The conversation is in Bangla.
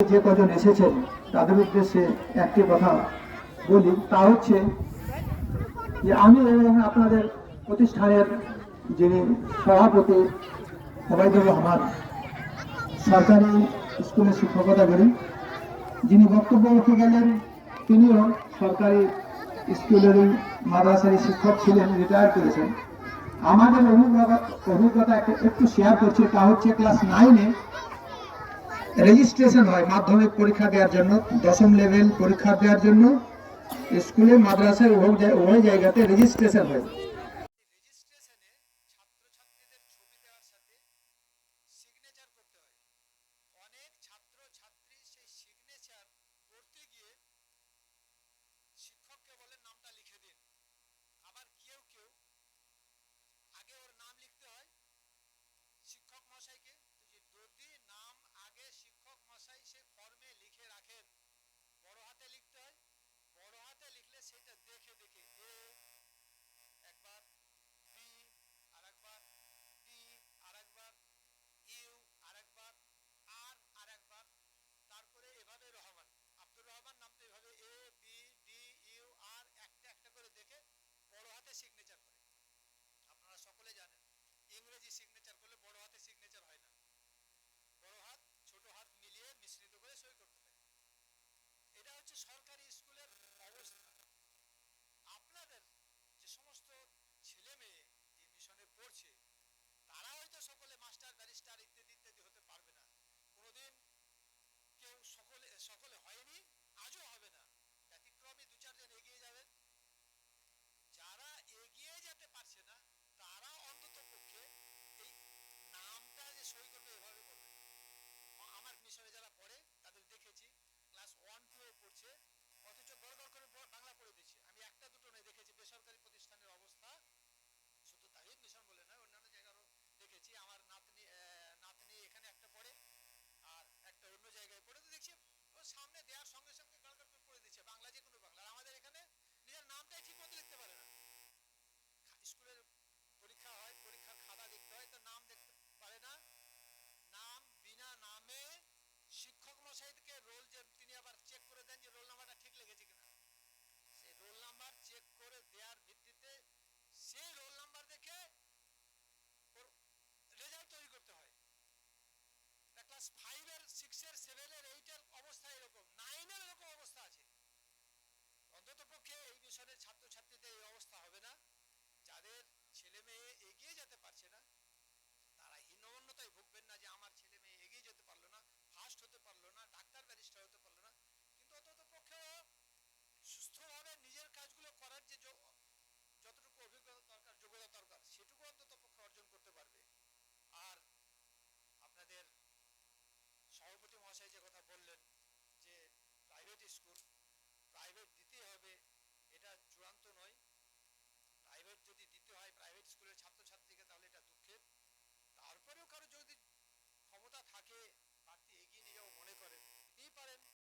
যে কজন এসেছেন, তাদের উদ্দেশ্যে একটি কথা বলি, তা হচ্ছে যে আমি এবং আপনাদের প্রতিষ্ঠানের যিনি সভাপতি ওবায়দুর রহমান সরকারি স্কুলে শিক্ষকতা করি যিনি বক্তব্য রেখে গেলেন, তিনিও সরকারি স্কুলেরই মাদ্রাসারই শিক্ষক ছিলেন, রিটায়ার করেছেন। আমাদের অভিজ্ঞতা অভিজ্ঞতা একটু শেয়ার করছি, তা হচ্ছে ক্লাস নাইনে রেজিস্ট্রেশন হয় মাধ্যমিক পরীক্ষা দেওয়ার জন্য, দশম লেভেল পরীক্ষা দেওয়ার জন্য, স্কুলে, মাদ্রাসায় উভয় জায়গাতে রেজিস্ট্রেশন হয় রেজিস্ট্রেশনে ছাত্রছাত্রীদের ছবি দেওয়ার সাথে সিগনেচার করতে হয় অনেক ছাত্র ছাত্রী সেই সিগনেচার করতে গিয়ে শিক্ষককে বলেন নামটা লিখে দিন আবার কেউ কেউ আগে ওর নাম লিখতে হয় শিক্ষক মশাইকে তো যে যদি নাম আগে শিক্ষক মশাই সে ফর্মে লিখে রাখেন বড় হাতে লিখতে হয় বড় হাতে লিখলে সেটা দেখে দেখে এ একবার বি আরেকবার ডি আরেকবার ইউ আরেকবার আর আরেকবার তারপরে এভাবে রহমান আব্দুর রহমান নামটা এভাবে A B D U R একটা একটা করে দেখে বড় হাতে সিগনেচার করে আপনারা সকলে জানেন ইংরেজি সিগনেচার করলে বড় হাতে সিগনেচার হয় না বড় হাত ছোট হাত মিলিয়ে মিশ্রিত করে সই করতে হয় এটা হচ্ছে সরকারি স্কুলের অবস্থা আপনাদের যে সমস্ত ছেলে মেয়ে এই মিশনে পড়ছে তারা হয়তো সকলে মাস্টার, ব্যারিস্টার ইত্যাদি ইত্যাদি হতে পারবে না। কোনোদিন কেউ সকলে সকলে হয়নি, আজও হবে না। ব্যতিক্রমী দু চারজন এগিয়ে যাবেন যারা এগিয়ে যেতে পারছে না, তারা অন্তত পক্ষে এই নামটা যে সই করবে, এভাবে করবে আমার মিশনে যারা পড়ে, তাদের দেখেছি, ক্লাস ওয়ান, টু এ পড়ছে, অথচ বড় বড় করে বাংলা পড়ে দিচ্ছে আমি একটা দুটো নয় দেখেছি বেসরকারি প্রতিষ্ঠানের অবস্থা শুধু তাই মিশন বলে নয় অন্যান্য জায়গারও দেখেছি আমার নাতনি আহ, নাতনি এখানে একটা পড়ে আর একটা অন্য জায়গায় পড়ে তো দেখছি ও সামনে দেওয়ার সঙ্গে সঙ্গে গালগাল করে পড়ে দিচ্ছে বাংলা যে কোনো বাংলা আর আমাদের এখানে নিজের নামটাই ঠিক মতো লিখতে পারে না খা- স্কুলের পরীক্ষা হয় পরীক্ষার খাতা দেখতে হয় তো নাম দেখতে পারে না নাম বিনা নামে মশাইকে রোল যে তিনি আবার চেক করে দেন যে রোল নাম্বারটা ঠিক লেগেছে কিনা। সেই রোল নাম্বার চেক করে দেওয়ার ভিত্তিতে সেই রোল নাম্বার দেখে ওর রেজাল্ট তৈরি করতে হয়। ক্লাস ফাইভের সিক্সের সেভেনের এইটের অবস্থা এরকম নাইনের এরকম অবস্থা আছে। অন্তত পক্ষে এই মিশনের ছাত্রছাত্রীদের এই অবস্থা হবে না যাদের ছেলে মেয়ে এগিয়ে যেতে পারছে না তারা হীনমন্যতায় ভুগবেন না যে আমার ছেলে মেয়ে এগিয়ে যেতে পারল না ফার্স্ট হতে পারল না ডাক্তার ব্যারিস্টার হতে পারল না কিন্তু অন্তত পক্ষেও সুস্থভাবে নিজের কাজগুলো করার যে যোগ- যতটুকু অভিজ্ঞতা দরকার যোগ্যতা দরকার সেটুকু অন্তত পক্ষে অর্জন করতে পারবে আর আপনাদের সভাপতি যে কথা বললেন যে প্রাইভেট স্কুল প্রাইভেট দিতে হবে, এটা চূড়ান্ত নয়। প্রাইভেট যদি দিতে হয় প্রাইভেট